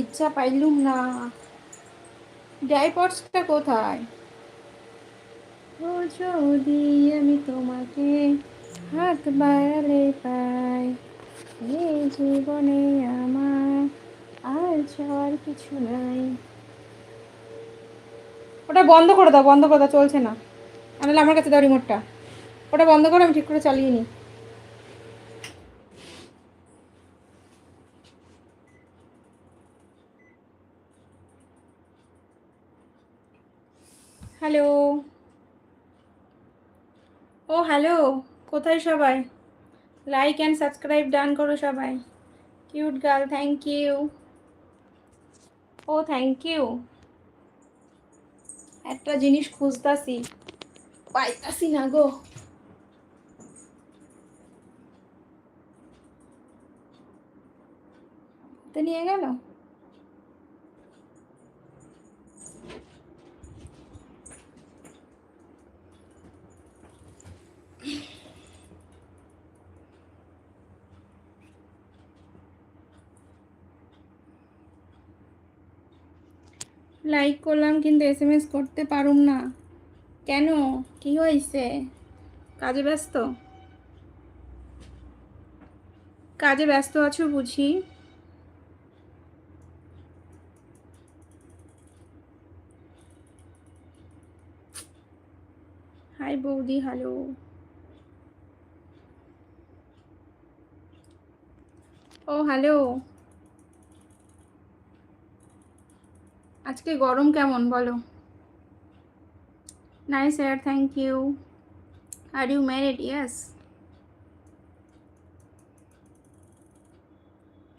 ইচ্ছা পাইলুম না। ডাইপটসটা কোথায়? ও যদি আমি তোমাকে হাত বাড়ালে পাই এই জীবনে আমার আর চাওয়ার কিছু নাই। ওটা বন্ধ করে দাও বন্ধ করে দাও চলছে না। আনালে আমার কাছে দাও রিমোটটা ওটা বন্ধ করে আমি ঠিক করে চালিয়ে নিই। হ্যালো ও হ্যালো কোথায় সবাই? লাইক অ্যান্ড সাবস্ক্রাইব ডান করো সবাই। কিউট গার্ল থ্যাংক ইউ ও থ্যাংক ইউ একটা জিনিস খুঁজতাছি। পাইতাছি না গো। নিয়ে গেল? লাইক করলাম কিন্তু এস এম এস করতে পারুম না। কেন? কি হয়েছে? কাজে ব্যস্ত? কাজে ব্যস্ত আছো বুঝি? হাই বৌদি হ্যালো ও হ্যালো আজকে গরম কেমন বলো? Nice air thank you are you married yes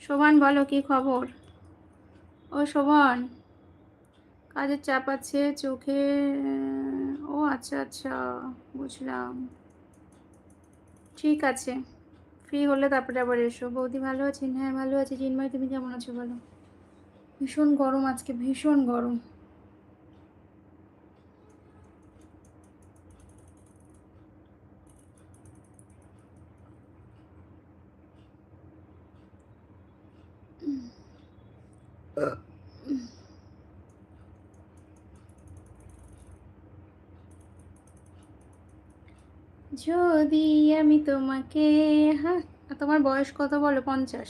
Shovan, বলো কি খবর? ও শোভন, কাজের চাপ আছে চোখে? ও আচ্ছা আচ্ছা বুঝলাম। ঠিক আছে ফ্রি হলে তারপরে আবার এসো। বৌদি ভালো আছেন? হ্যাঁ ভালো আছি। চিন্ময় তুমি কেমন আছো বলো? ভীষণ গরম আজকে ভীষণ গরম। যদি আমি তোমাকে হ্যাঁ তোমার বয়স কত বলো পঞ্চাশ?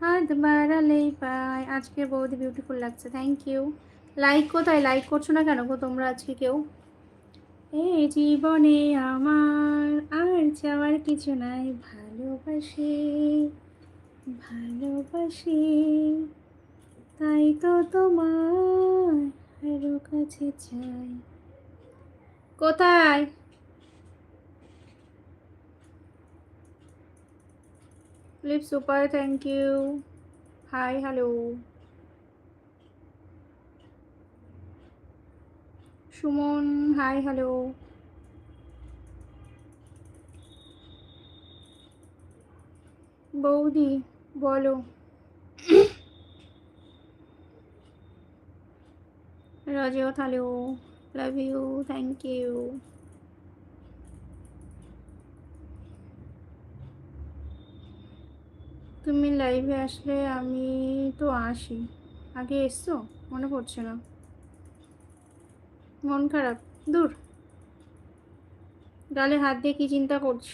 হাত বাড়ালেই পাই আজকে বৌদি বিউটিফুল লাগছে থ্যাংক ইউ লাইক কোথায়? লাইক করছ না কেন গো তোমরা আজকে কেউ? এই জীবনে আমার আর চাওয়ার কিছু নাই। ভালোবাসি ভালোবাসি, তাই তো তোমার কাছে চাই। কোথায়? Lip super thank you hi hello Suman hi hello বৌদি বলো Rajat hello love you thank you তুমি লাইভে আসলে আমি তো আসি। আগে এসছো? মনে পড়ছে না। মন খারাপ। দূর। গালে হাত দিয়ে কি চিন্তা করছ?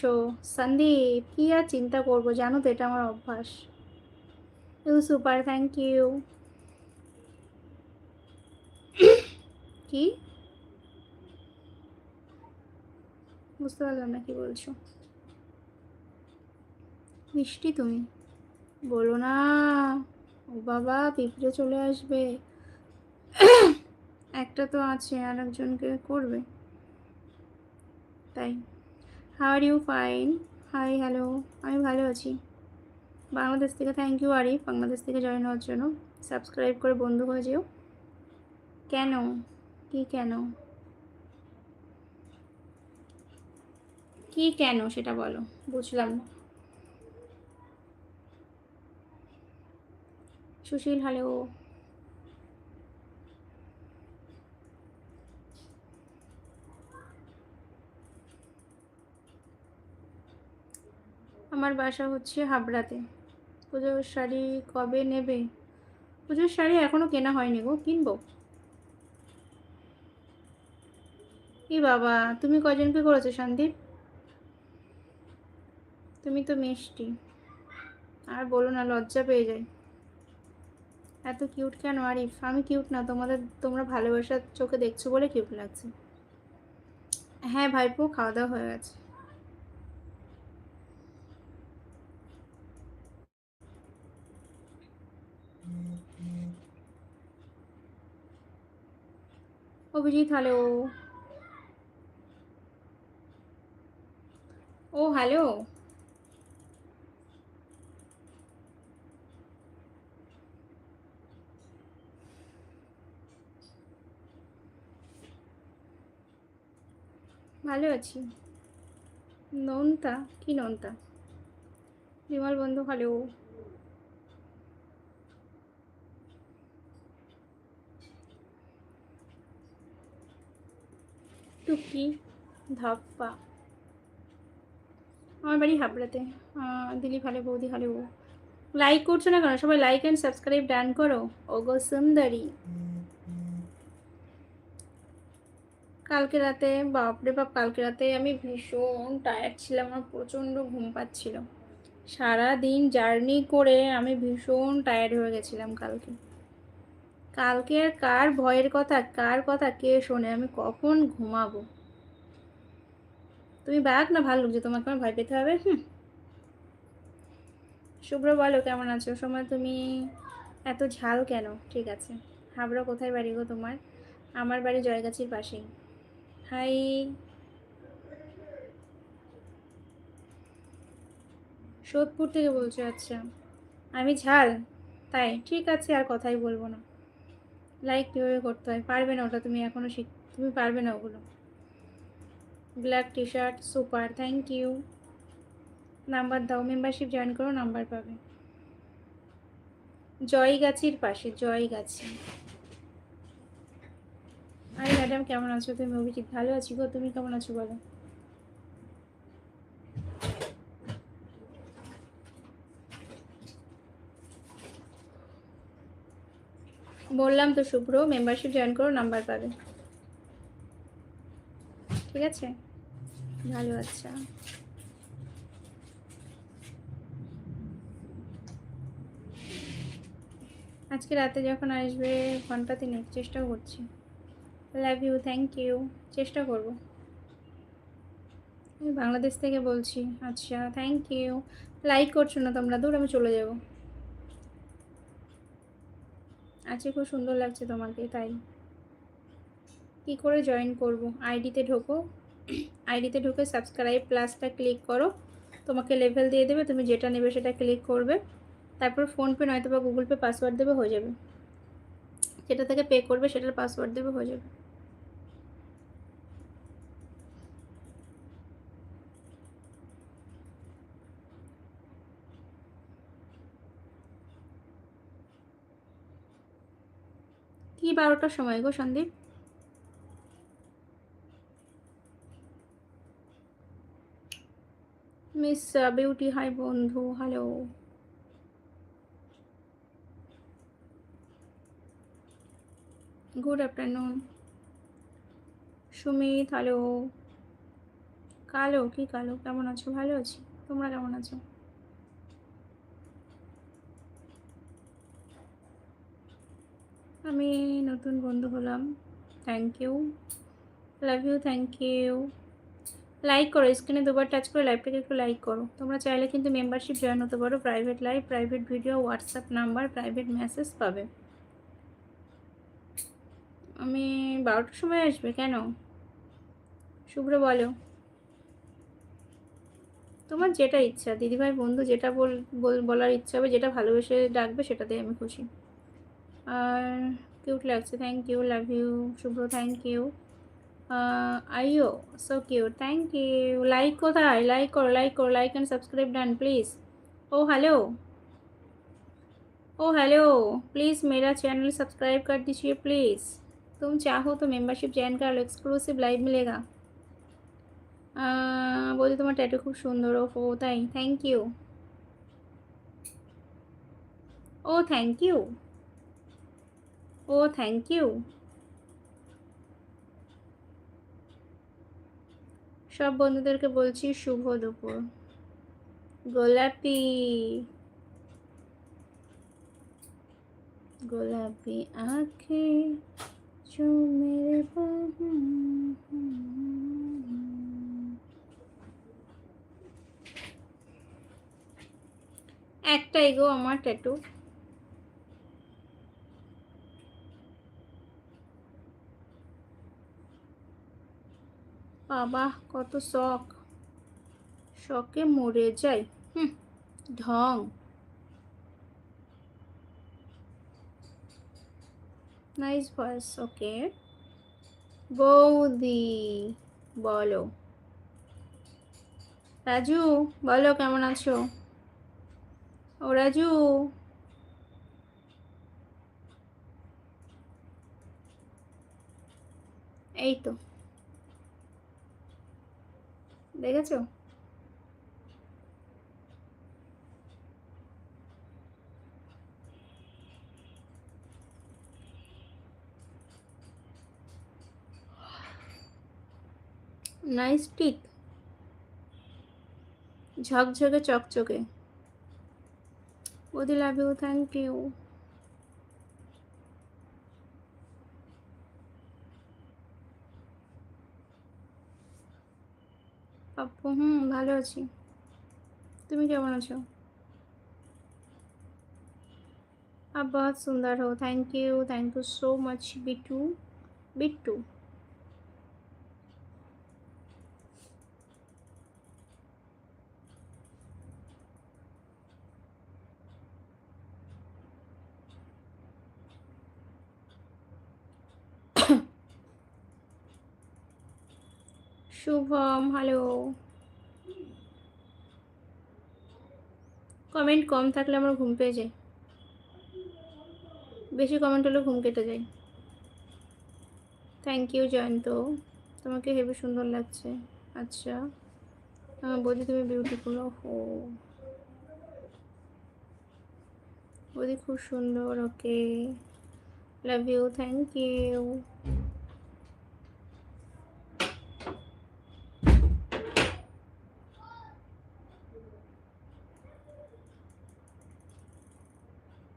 সন্দীপ, কি আর চিন্তা করব? জানো তো এটা আমার অভ্যাস। ইউ সুপার থ্যাংক ইউ কি? বুঝতে পারলাম না কি বলছো। মিষ্টি তুমি। বলো না। ও বাবা, পিঁপড়ে চলে আসবে। একটা তো আছে আর একজনকে করবে। তাই। How you fine hi hello আমি ভালো আছি। বাংলাদেশ থেকে থ্যাংক ইউ আরিফ। বাংলাদেশ থেকে জয়েন হওয়ার জন্য। সাবস্ক্রাইব করে বন্ধু হয়ে যেও। কেন? কি কেন? কি কেন সেটা বলো। বুঝলাম না। সুশীল হ্যালো আমার বাসা হচ্ছে হাবড়াতে। পুজোর শাড়ি কবে নেবে? পুজোর শাড়ি এখনও কেনা হয়নি গো, কিনবো? কি বাবা, তুমি কজনকে করেছ সন্দীপ? তুমি তো মিষ্টি। আর বলো না, লজ্জা পেয়ে যায়। এত কিউট কেন আরিফ? আমি কিউট না, তোমাদের, তোমরা ভালোবাসার চোখে দেখছ বলে কিউট লাগছে। হ্যাঁ ভাইপো খাওয়া দাওয়া হয়ে গেছে। অভিজিৎ হ্যালো ও হ্যালো ভালো আছি। নন্তা? কি নন্তা? বিমল বন্ধু হ্যালো টুকি, ধাপ্পা। আমার বাড়ি হাবড়াতে। দিলি ভালো বৌদি ভালো লাইক করছ না কেন? সবাই লাইক অ্যান্ড সাবস্ক্রাইব ডান করো। ওগো সুন্দরী। কালকে রাতে, বাপরে বাপ, কালকে রাতে আমি ভীষণ টায়ার্ড ছিলাম, আমার প্রচণ্ড ঘুম পাচ্ছিল। সারা দিন জার্নি করে আমি ভীষণ টায়ার্ড হয়ে গেছিলাম কালকে। কালকে আর কার ভয়ের কথা, কার কথা কে শোনে, আমি কখন ঘুমাবো? তুমি বাঘ না ভালো যে তোমাকে আমার ভয় পেতে হবে? হুম। শুভ্র বলো, কেমন আছো? সময় তুমি এত ঝাল কেন? ঠিক আছে। হাবড়া কোথায় বাড়ি গো তোমার? আমার বাড়ি জয়গাছির পাশেই। হাই সোদপুর থেকে বলছো আচ্ছা। আমি ঝাল? তাই? ঠিক আছে, আর কথাই বলব না। লাইক কীভাবে করতে হয়? পারবে না ওটা তুমি এখনও শিখ, তুমি পারবে না ওগুলো। Black T shirt super thank you number দাও মেম্বারশিপ জয়েন করো নাম্বার পাবে। জয়গাছির পাশে, জয়গাছি। আরে ম্যাডাম কেমন আছো? তুমি অভিজিৎ ভালো আছি গো? তুমি কেমন আছো বলো? বললাম তো, শুভ্র মেম্বারশিপ জয়েন করো নাম্বার পাবে। ঠিক আছে? ভালো আচ্ছা। আজকে রাতে যখন আসবে ঘণ্টা তিনেক চেষ্টা করছি। লাভ ইউ থ্যাংক ইউ চেষ্টা করব। আমি বাংলাদেশ থেকে বলছি আচ্ছা থ্যাংক ইউ লাইক করছ না তোমরা, দূর আমি চলে যাব। আজকে খুব সুন্দর লাগছে তোমাকে, তাই। কি করে জয়েন করব? আইডিতে ঢোকো। আইডিতে ঢুকে সাবস্ক্রাইব প্লাসটা ক্লিক করো। তোমাকে লেভেল দিয়ে দেবে, তুমি যেটা নেবে সেটা ক্লিক করবে। তারপর ফোনপে নয়তো বা গুগল পে পাসওয়ার্ড দেবে, হয়ে যাবে। যেটা থেকে পে করবে সেটার পাসওয়ার্ড দেবে, হয়ে যাবে। কি বারোটার সময় গো সন্দীপ? মিস বিউটি, হাই বন্ধু, hello. Good afternoon. Sumit, hello. কালো, কি কালো? কেমন আছো? ভালো আছি। তোমরা কেমন আছো? আমি নতুন বন্ধু হলাম। Thank you love you thank you like করো স্ক্রিনে দুবার টাচ করে লাইভটাকে একটু লাইক করো। তোমরা চাইলে কিন্তু মেম্বারশিপ জয়েন হতে পারো। Private live private video WhatsApp number private message পাবে। আমি বারোটার সময় আসবে কেন? শুভ্র বলো। তোমার যেটা ইচ্ছা দিদিভাই বন্ধু যেটা বল, বলার ইচ্ছা হবে, যেটা ভালোবেসে ডাকবে, সেটাতেই আমি খুশি। আর কিউট লাগছে thank you love you Shubhro thank you IO so cute thank you like কোথায় লাইক করো লাইক করো like and subscribe done please O hello O hello please मेरा चैनल सब्सक्राइब कर दीजिए प्लीज़ तुम चाहो तो मेंबरशिप ज्वाइन कर लो एक्सक्लूसिव लाइव मिलेगा বলছি তোমার ট্যাটু খুব সুন্দর ও তাই থ্যাংক ইউ ও থ্যাংক ইউ ও থ্যাংক ইউ সব বন্ধুদেরকে বলছি শুভ দুপুর। গোলাপি। গোলাপি আঁখে চুমের একটাই গো আমার ট্যাটু বাবা, কত শখ। শখে মরে যাই। হুম, ঢং। নাইস ভয়েস ওকে বৌদি, বলো। রাজু, বলো কেমন আছো? ও রাজু। এই তো। দেখেছ? নাইস পিক ঝকঝকে চকচকে। বৌদি লাভ ইউ থ্যাংক ইউ পাপ্পু হুম ভালো আছি তুমি কেমন আছো आप बहुत सुंदर हो thank you thank you so much Bittu Bittu Shubham hello comment কম থাকলে আমার ঘুম পেয়ে যায়। বেশি কমেন্ট হলে ঘুম কেটে যায়। Thank you Jayanta. তোমাকে হেবি সুন্দর লাগছে। আচ্ছা। আমার বৌদি, তুমি বিউটিফুল ও বৌদি খুব সুন্দর okay love you thank you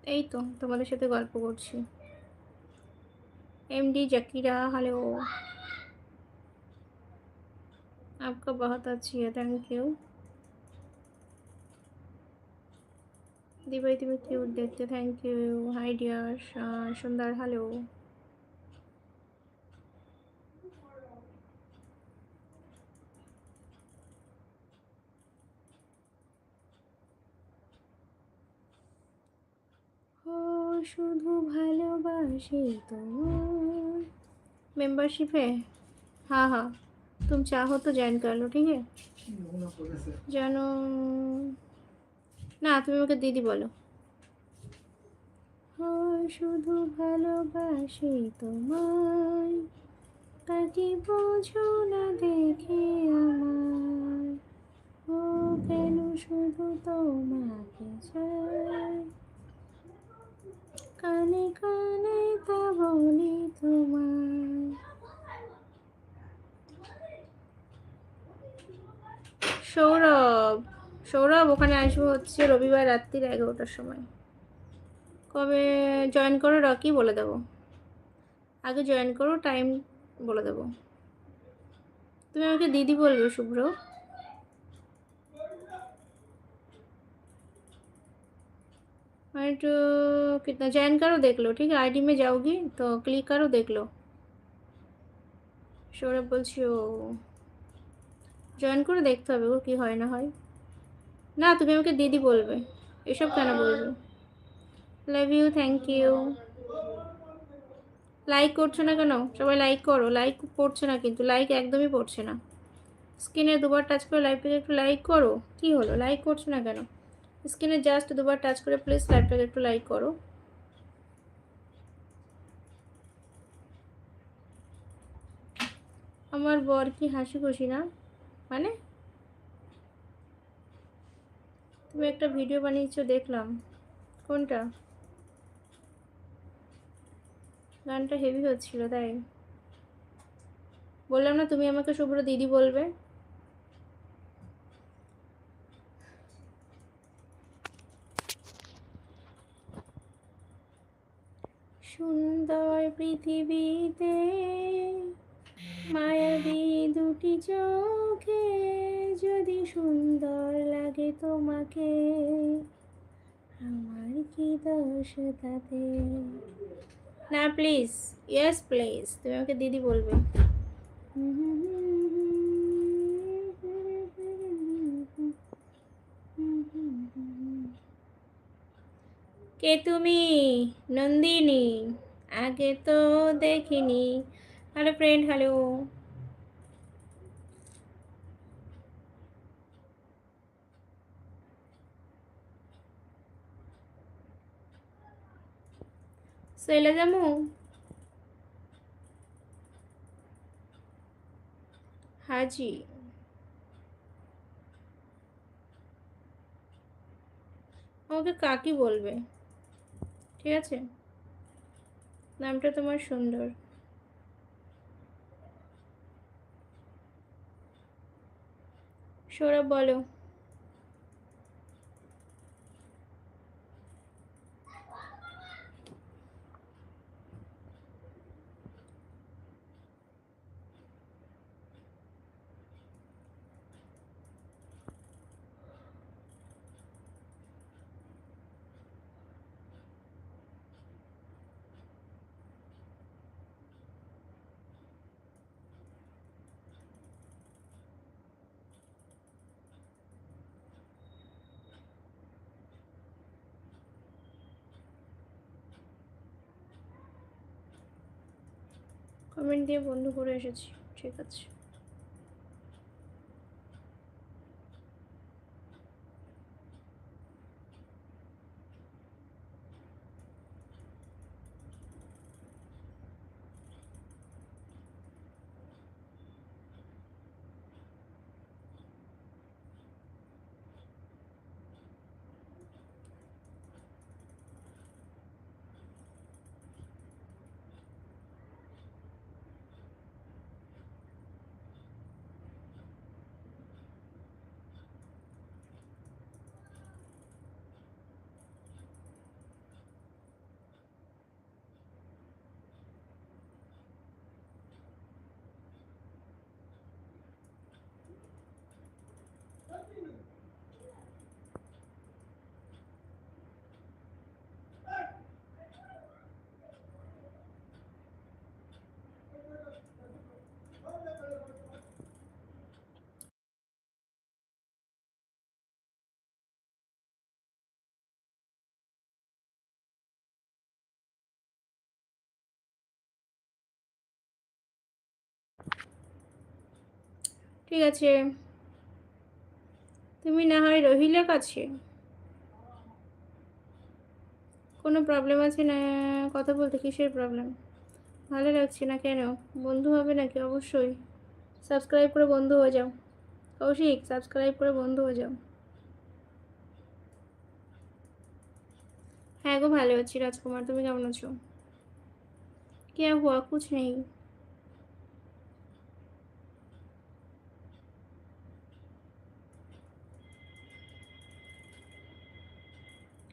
এই তো তোমাদের সাথে গল্প করছি एमडी जकीरा हेलो आपका बहुत अच्छी है थैंक यू দিবাই তুমি কিউট দেখতে থ্যাংক ইউ হাই ডিয়ার সুন্দর হ্যালো শুধু ভালোবাসি তোমার मेंबरशिप है हाँ हाँ तुम चाहो तो ज्वाइन कर लो ठीक है জানো না তুমি আমাকে দিদি বলো হয় শুধু ভালোবাসি তোমায় তাকে বোঝো না দেখে আমার ও কেন শুধু তোমাকে চাই কানে কানে তা বলি তোমায়। সৌরভ সৌরভ, ওখানে আসব হচ্ছে রবিবার রাত্রির এগারোটার সময়। কবে জয়েন করো রকি বলে দেবো। আগে জয়েন করো টাইম বলে দেবো। তুমি আমাকে দিদি বলবে, শুভ্র। तो कितना ज्वाइन करो देख लो ठीक है आईडी में जाओगी तो क्लिक करो देख लो সৌরভ বলছি ও জয়েন করে দেখতে হবে ও কি হয় না হয় না তুমি আমাকে দিদি বলবে এসব কেন বলবে love you thank you like করছো না কেন সবাই লাইক করো লাইক পড়ছে না কিন্তু লাইক একদমই পড়ছে না স্ক্রিনে দুবার টাচ করে লাইভটাকে একটু লাইক করো কি হলো লাইক করছো না কেন স্ক্রিনে জাস্ট দুবার টাচ করে প্লিজ লাইভটাকে একটু লাইক করো। আমার বর কি হাসি খুশি না? মানে? তুমি একটা ভিডিও বানিয়েছো, দেখলাম। কোনটা? গানটা হেভি হচ্ছিল, তাই। বললাম না, তুমি আমাকে শুভ্র দিদি বলবে। সুন্দর পৃথিবীতে মায়াবী দুটি চোখে যদি সুন্দর লাগে তোমাকে, আমার কি দোষ তাতে? না প্লিজ ইয়েস প্লিজ তুমি আমাকে দিদি বলবে। কে তুমি? নন্দিনী। আগে তো দেখিনি। Hello friend, hello. চলে যাব হাজি। আমাকে কাকি বলবে। ঠিক আছে? নামটা তোমার সুন্দর। সৌরভ বলো। কমেন্ট দিয়ে বন্ধ করে এসেছি ঠিক আছে। ঠিক আছে। তুমি না হয় রহিলা কাছে? কোনো প্রবলেম আছে না? কথা বলতে কিসের প্রবলেম ভালো লাগছে না কেন? বন্ধু হবে নাকি? অবশ্যই। সাবস্ক্রাইব করে বন্ধু হয়ে যাও। কৌশিক সাবস্ক্রাইব করে বন্ধু হয়ে যাও। হ্যাঁ গো, ভালো আছি। রাজকুমার, তুমি কেমন আছো? কে হুয়া কুছ নেই।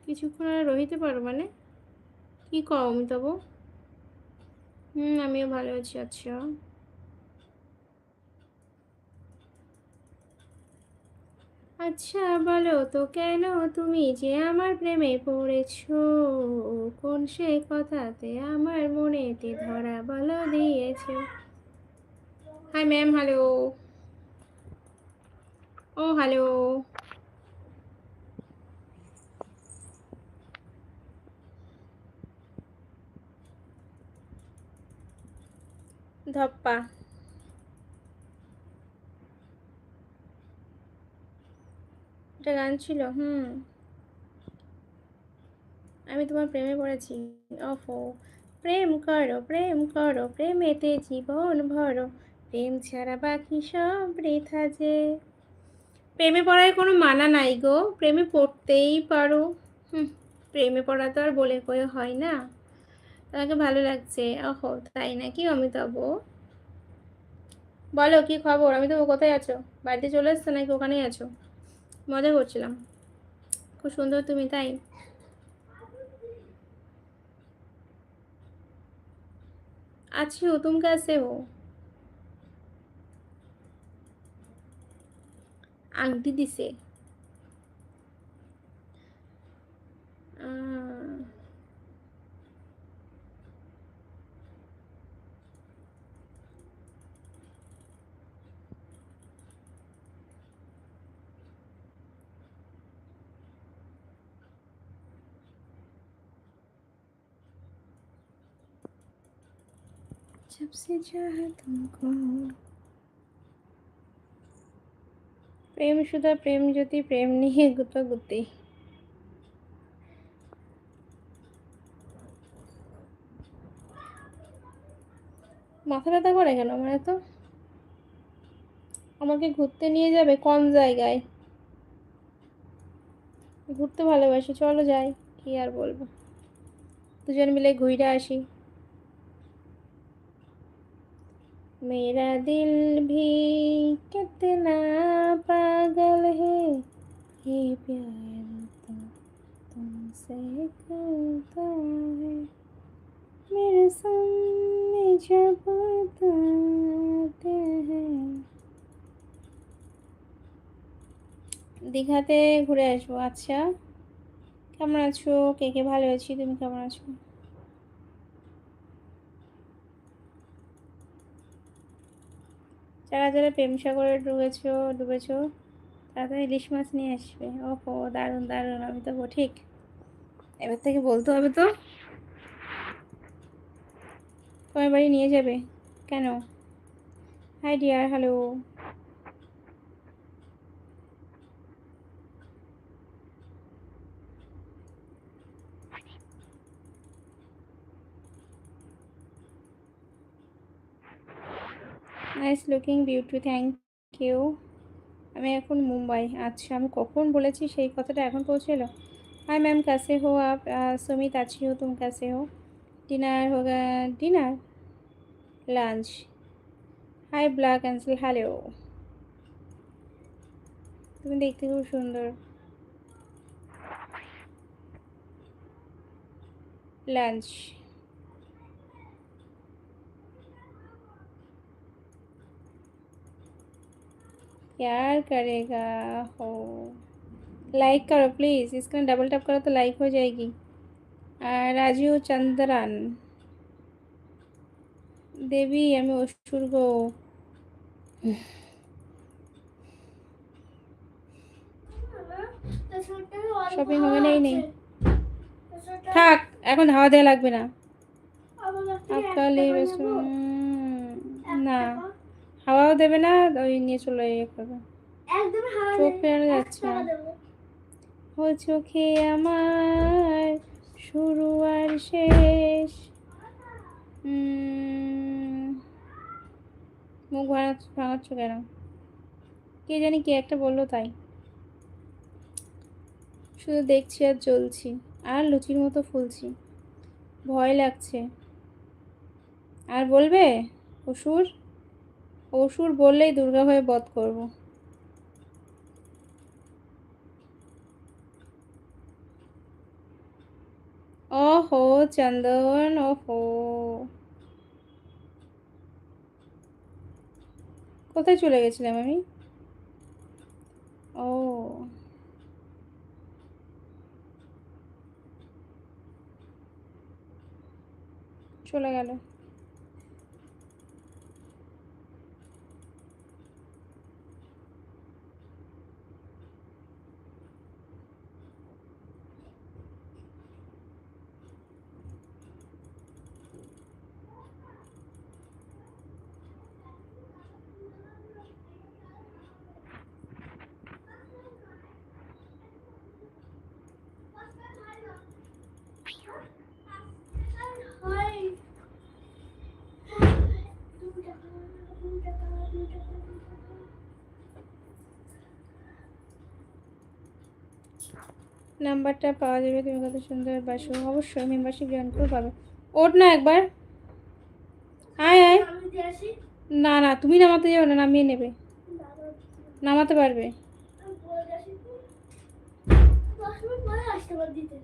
কিছুক্ষণ আর রহিতে পারো মানে? কি কও অমিতাভ? হুম, আমিও ভালো আছি আচ্ছা। আচ্ছা বলো তো কেন তুমি যে আমার প্রেমে পড়েছো? কোন সে কথাতে আমার মনেতে ধরা বলো দিয়েছে? হাই ম্যাম হ্যালো ও হ্যালো ধপ্পা। এটা গান ছিল, হুম। আমি তোমার প্রেমে পড়েছি। ওফো। প্রেম করো প্রেম করো, প্রেমেতে জীবন ভরো। প্রেম ছাড়া বাকি সব বৃথা যে। প্রেমে পড়ায় কোনো মানা নাই গো। প্রেমে পড়তেই পারো। হুম, প্রেমে পড়া তো আর বলে কয়ে হয় না। তোমাকে ভালো লাগছে ওহো তাই নাকি অমিতাভ বলো কি খবর অমিতাভ কোথায় আছো বাড়িতে চলে এসছো নাকি ওখানেই আছো মজা করছিলাম খুব সুন্দর তুমি তাই अच्छी हो तुम कैसे हो আংটি দিছে जब से चाहा तुमको প্রেম সুধা প্রেম জ্যোতি প্রেম নিয়ে গুতাগুতি মাথা ব্যথা করে কেন মানে তো আমাকে ঘুরতে নিয়ে যাবে কোন জায়গায় ঘুরতে ভালোবাসি চলো যাই কি আর বলবো দুজন মিলে ঘুরে আসি मेरा दिल भी कितना पागल है ये प्यार तो तुमसे करता है मेरे सामने जब आते हैं দীঘাতে ঘুরে আসবো আচ্ছা কেমন আছো কে কে ভালো আছি তুমি কেমন আছো যারা যারা প্রেম সাগরে ডুবেছো ডুবেছো, তারা ইলিশ মাছ নিয়ে আসবে। ওহো, দারুণ দারুণ, আমি তো ঠিক। এবার থেকে বলতে হবে তো, তোমার বাড়ি নিয়ে যাবে? কেন? Hi dear hello nice looking beauty thank you আমি এখন মুম্বাই আচ্ছা আমি কখন বলেছি সেই কথাটা এখন পৌঁছেলো? হাই ম্যাম কাছে হো আপ সুমিত আছি হো, তুম কাছে হো ডিনার হো ডিনার লাঞ্চ হাই ব্ল্যাক অ্যান্সেল হ্যালো তুমি দেখতে খুব সুন্দর। লাঞ্চ प्यार करेगा हो लाइक करो प्लीज़ इसका डबल टैप करो तो लाइक हो जाएगी আর রাজু চন্দ্রান দেবী আমি অসুর গো শপিং হবে নেই নেই থাক এখন হাওয়া দেওয়া লাগবে না সকালে না হাওয়াও দেবে না ওই নিয়ে চলে ইয়ে করবে। একদম হাওয়া চোখ দেবে। ফেরানো যাচ্ছে না। ও চোখে আমার শুরু আর শেষ। মুখ ভাঙাচ্ছ ভাঙাচ্ছ কেন? কে জানি কে একটা বলল তাই। শুধু দেখছি আর জ্বলছি আর লুচির মতো ফুলছি। ভয় লাগছে। আর বলবে অসুর? অসুর বললেই দুর্গা হয়ে বধ করব। ওহো চন্দন ওহো কোথায় চলে গেছিলাম আমি? ও। চলে গেল হাই। দু টাকা, দু টাকা, দু টাকা, দু টাকা। নাম্বারটা পাওয়া যাবে, তুমি কত সুন্দর বাসো। অবশ্যই মেম্বারশিপ জয়েন করে পাবে। ওট না একবার। আয় আয়। না না, তুমি নামাতে যাবে না, নামিয়ে নেবে। নামাতে পারবে আমি বলে আসি তো। দশ মিনিট পরে আসতে পার দিতে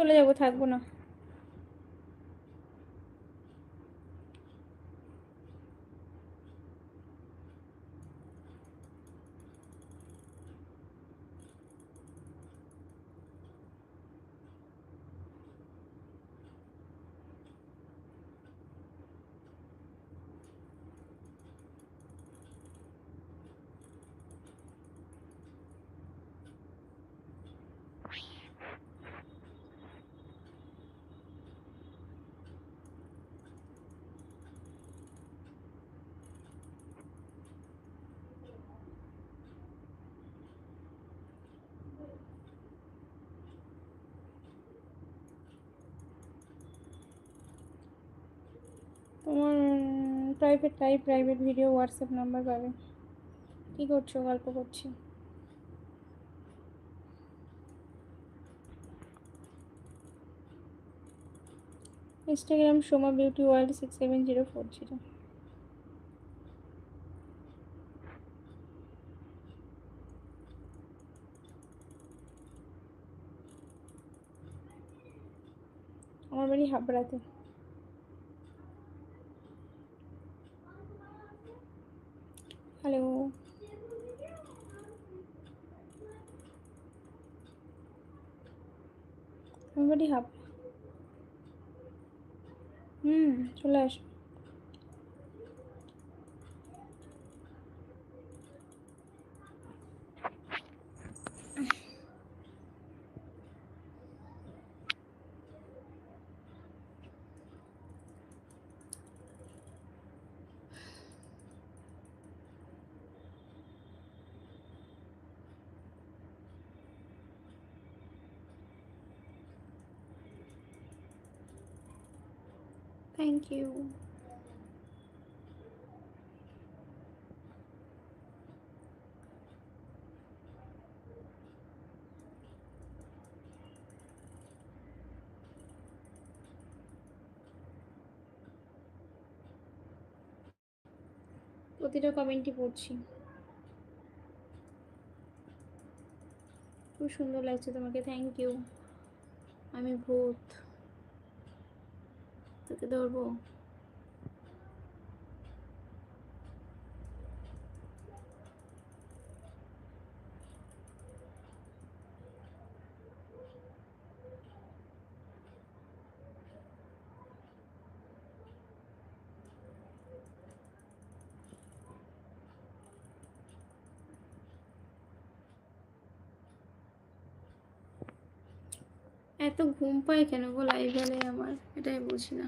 চলে যাব থাকব না। তোমার private live private video WhatsApp number পাবে। কী করছ? গল্প করছি। Instagram Soma beauty world six seven zero four zero আমার বাড়ি হাবড়াতে হ্যালো আমার বাড়ি হাবড়া হুম চলে আসো থ্যাংক ইউ প্রতিটা কমেন্টই পড়ছি। খুব সুন্দর লাগছে তোমাকে। থ্যাংক ইউ আমি ভূত। ধরবো। এত ঘুম পায় কেন গো লাইভ আমার? এটাই বুঝি না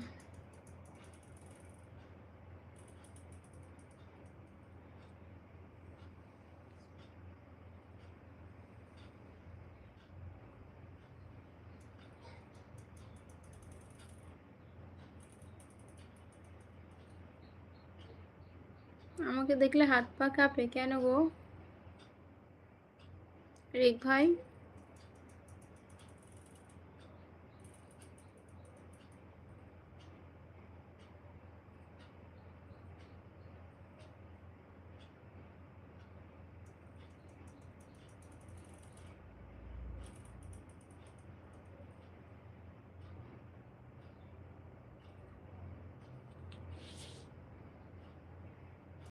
আমাকে দেখলে হাত পা কাঁপে। কেন গো? রেক ভাই?